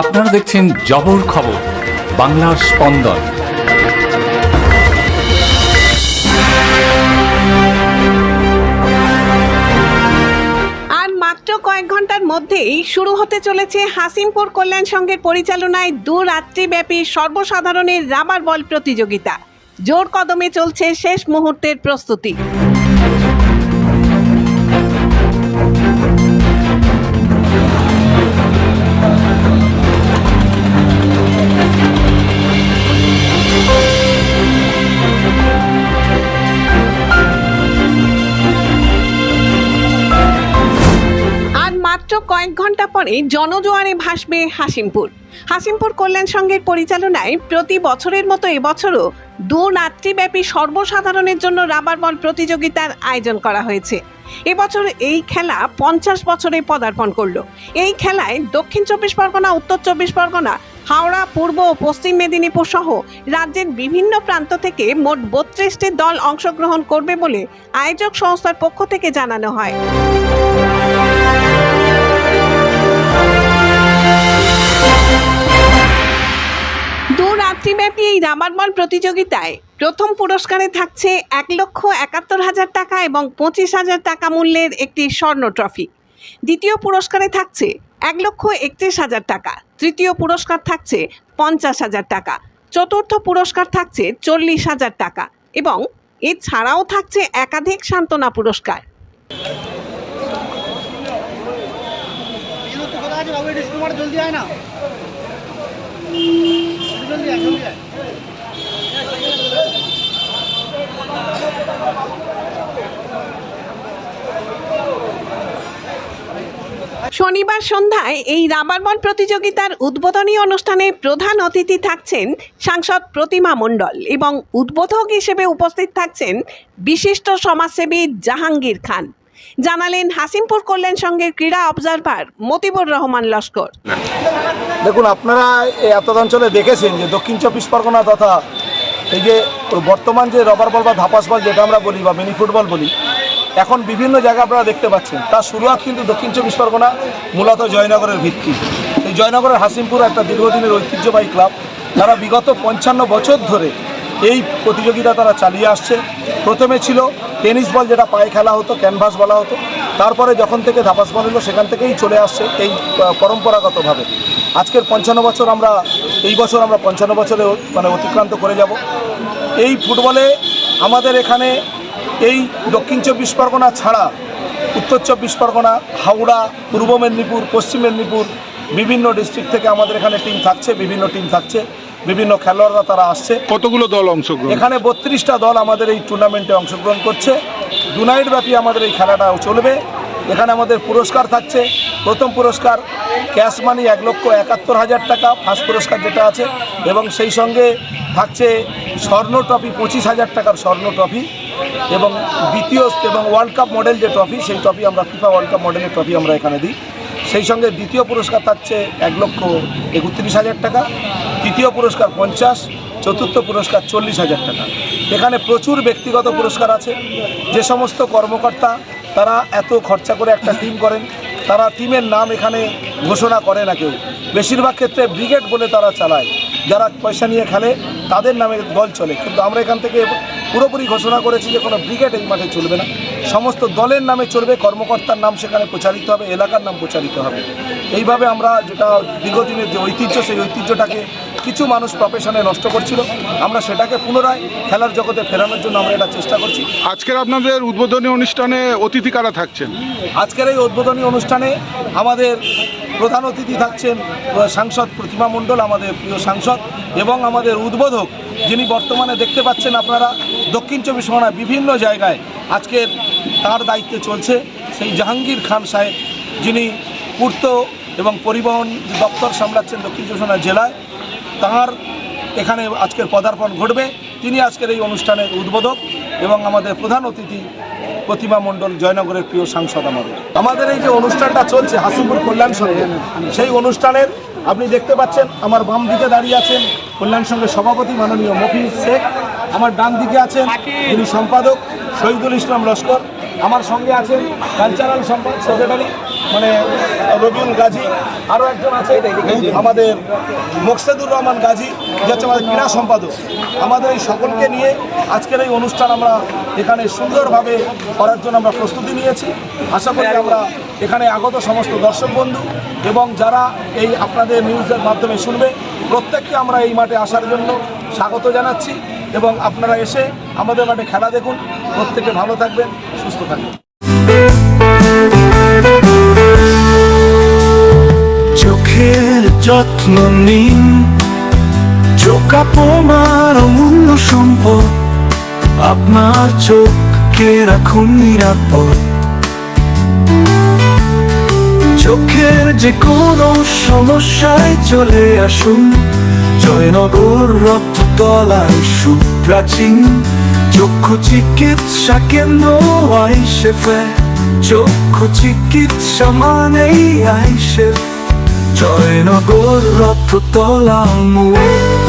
আপনারা দেখছেন জবর খবর, বাংলার স্পন্দন। আর মাত্র কয়েক ঘণ্টার মধ্যেই শুরু হতে চলেছে হাসিমপুর কল্যাণ সংঘের পরিচালনায় দু রাত্রিব্যাপী সর্বসাধারণের রাবার বল প্রতিযোগিতা। জোর কদমে চলছে শেষ মুহূর্তের প্রস্তুতি। মাত্র কয়েক ঘণ্টা পরে জনজোয়ারে ভাসবে হাসিমপুর। হাসিমপুর কল্যাণ সংঘের পরিচালনায় প্রতি বছরের মতো এবছরও দু রাত্রিব্যাপী সর্বসাধারণের জন্য রাবার বল প্রতিযোগিতার আয়োজন করা হয়েছে। এবছর এই খেলা পঞ্চাশ বছরে পদার্পণ করল। এই খেলায় দক্ষিণ চব্বিশ পরগনা, উত্তর চব্বিশ পরগনা, হাওড়া, পূর্ব ও পশ্চিম মেদিনীপুর সহ রাজ্যের বিভিন্ন প্রান্ত থেকে মোট বত্রিশটি দল অংশগ্রহণ করবে বলে আয়োজক সংস্থার পক্ষ থেকে জানানো হয়। রাত্রিব্যাপী এই রামারমল প্রতিযোগিতায় প্রথম পুরস্কারে থাকছে এক লক্ষ একাত্তর হাজার টাকা এবং পঁচিশ হাজার টাকা মূল্যের একটি স্বর্ণ ট্রফি। দ্বিতীয় পুরস্কারে থাকছে এক লক্ষ একত্রিশ হাজার টাকা। তৃতীয় পুরস্কার থাকছে পঞ্চাশ হাজার টাকা। চতুর্থ পুরস্কার থাকছে চল্লিশ হাজার টাকা এবং এছাড়াও থাকছে একাধিক সান্ত্বনা পুরস্কার। জলদি না। শনিবার সন্ধ্যায় এই রাবার বল প্রতিযোগিতার উদ্বোধনী অনুষ্ঠানে প্রধান অতিথি থাকছেন সাংসদ প্রতিমা মণ্ডল এবং উদ্বোধক হিসেবে উপস্থিত থাকছেন বিশিষ্ট সমাজসেবী জাহাঙ্গীর খান। জানালেন হাসিমপুর কল্যাণ সংঘের ক্রীড়া অবজারভার মতিবুর রহমান লস্কর। দেখুন, আপনারা এই এতদ অঞ্চলে দেখেছেন যে দক্ষিণ চব্বিশ পরগনা তথা এই যে বর্তমান যে রবার বল বা ধাপাস বল যেটা আমরা বলি বা মিনি ফুটবল বলি, এখন বিভিন্ন জায়গা আপনারা দেখতে পাচ্ছেন। তার শুরুয়াত কিন্তু দক্ষিণ চব্বিশ পরগনা, মূলত জয়নগরের ভিত্তি। এই জয়নগরের হাসিমপুর একটা দীর্ঘদিনের ঐতিহ্যবাহী ক্লাব তারা বিগত পঞ্চান্ন বছর ধরে এই প্রতিযোগিতা তারা চালিয়ে আসছে। প্রথমে ছিল টেনিস বল, যেটা পায়ে খেলা হতো, ক্যানভাস বলা হতো। তারপরে যখন থেকে ধাপাস বল এলো, সেখান থেকেই চলে আসছে এই পরম্পরাগতভাবে। আজকের পঞ্চান্ন বছর আমরা, এই বছর আমরা পঞ্চান্ন বছরে মানে অতিক্রান্ত করে যাব। এই ফুটবলে আমাদের এখানে এই দক্ষিণ চব্বিশ পরগনা ছাড়া, উত্তর চব্বিশ পরগনা, হাওড়া, পূর্ব মেদিনীপুর, পশ্চিম মেদিনীপুর, বিভিন্ন ডিস্ট্রিক্ট থেকে আমাদের এখানে টিম থাকছে, বিভিন্ন টিম থাকছে। বিভিন্ন খেলোয়াড়রা তারা আসছে। কতগুলো দল অংশগ্রহণ? এখানে বত্রিশটা দল আমাদের এই টুর্নামেন্টে অংশগ্রহণ করছে। দু নাইট ব্যাপী আমাদের এই খেলাটা চলবে। এখানে আমাদের পুরস্কার থাকছে। প্রথম পুরস্কার ক্যাশ মানি এক লক্ষ একাত্তর হাজার টাকা ফার্স্ট পুরস্কার যেটা আছে এবং সেই সঙ্গে থাকছে স্বর্ণ ট্রফি পঁচিশ হাজার টাকার স্বর্ণ ট্রফি এবং দ্বিতীয় এবং ওয়ার্ল্ড কাপ মডেল যে ট্রফি সেই ট্রফি আমরা ফিফা ওয়ার্ল্ড কাপ মডেলের ট্রফি আমরা এখানে দিই। সেই সঙ্গে দ্বিতীয় পুরস্কার থাকছে এক লক্ষ একত্রিশ হাজার টাকা। তৃতীয় পুরস্কার পঞ্চাশ, চতুর্থ পুরস্কার চল্লিশ হাজার টাকা। এখানে প্রচুর ব্যক্তিগত পুরস্কার আছে। যে সমস্ত কর্মকর্তা, তারা এত খরচা করে একটা টিম করেন, তারা টিমের নাম এখানে ঘোষণা করে না কেউ। বেশিরভাগ ক্ষেত্রে ব্রিগেড বলে তারা চালায়। যারা পয়সা নিয়ে খেলে, তাদের নামে দল চলে। কিন্তু আমরা এখান থেকে পুরোপুরি ঘোষণা করেছি যে কোনো ব্রিগেড এই মাঠে চলবে না। সমস্ত দলের নামে চলবে, কর্মকর্তার নাম সেখানে প্রচারিত হবে, এলাকার নাম প্রচারিত হবে। এইভাবে আমরা যেটা দীর্ঘদিনের যে ঐতিহ্য, সেই ঐতিহ্যটাকে কিছু মানুষ প্রফেশনে নষ্ট করছিল। আমরা সেটাকে পুনরায় খেলার জগতে ফেরানোর জন্য আমরা এটা চেষ্টা করছি। আজকের আপনাদের উদ্বোধনী অনুষ্ঠানে অতিথি কারা থাকছেন? আজকের এই উদ্বোধনী অনুষ্ঠানে আমাদের প্রধান অতিথি থাকছেন সাংসদ প্রতিমা মণ্ডল আমাদের প্রিয় সাংসদ এবং আমাদের উদ্বোধক যিনি বর্তমানে দেখতে পাচ্ছেন আপনারা দক্ষিণ চব্বিশ পরগনা বিভিন্ন জায়গায় আজকের তার দায়িত্বে চলছে সেই জাহাঙ্গীর খান সাহেব যিনি পূর্ত এবং পরিবহন দপ্তর সামলাচ্ছেন দক্ষিণ চব্বিশ পরগনা জেলায়। তাঁর এখানে আজকের পদার্পণ ঘটবে। তিনি আজকের এই অনুষ্ঠানের উদ্বোধক এবং আমাদের প্রধান অতিথি প্রতিমা মণ্ডল জয়নগরের প্রিয় সাংসদ আমাদের। আমাদের এই যে অনুষ্ঠানটা চলছে হাসিমপুর কল্যাণ সঙ্গে, সেই অনুষ্ঠানের আপনি দেখতে পাচ্ছেন আমার বাম দিকে দাঁড়িয়ে আছেন কল্যাণ সঙ্গে সভাপতি মাননীয় মফিজ শেখ, আমার ডান দিকে আছেন যিনি সম্পাদক শহীদুল ইসলাম লস্কর, আমার সঙ্গে আছেন কালচারাল সম্পাদক সেক্রেটারি মানে রবিউল গাজী আরও একজন আছে আমাদের মোকসেদুর রহমান গাজী যে হচ্ছে আমাদের ক্রীড়া সম্পাদক। আমাদের এই সকলকে নিয়ে আজকের এই অনুষ্ঠান আমরা এখানে সুন্দরভাবে করার জন্য আমরা প্রস্তুতি নিয়েছি। আশা করি আমরা এখানে আগত সমস্ত দর্শক বন্ধু এবং যারা এই আপনাদের নিউজের মাধ্যমে শুনবে প্রত্যেককে আমরা এই মাঠে আসার জন্য স্বাগত জানাচ্ছি এবং আপনারা এসে আমাদের মাঠে খেলা দেখুন। প্রত্যেকে ভালো থাকবেন সুস্থ থাকবেন। চোখের যত্ন নিন। চোখ আপনার অমূল্য সম্পদ। আপনার চোখকে রাখুন নিরাপদ। চোখের যে কোনো সমস্যায় চলে আসুন। জয়নগর রক্ততলায় সুপ্রাচীন। চক্ষু চিকিৎসা কেন্দ্র আইসেফে চক্ষু চিকিৎসা মানেই আইসেফ Join a good rock to the long way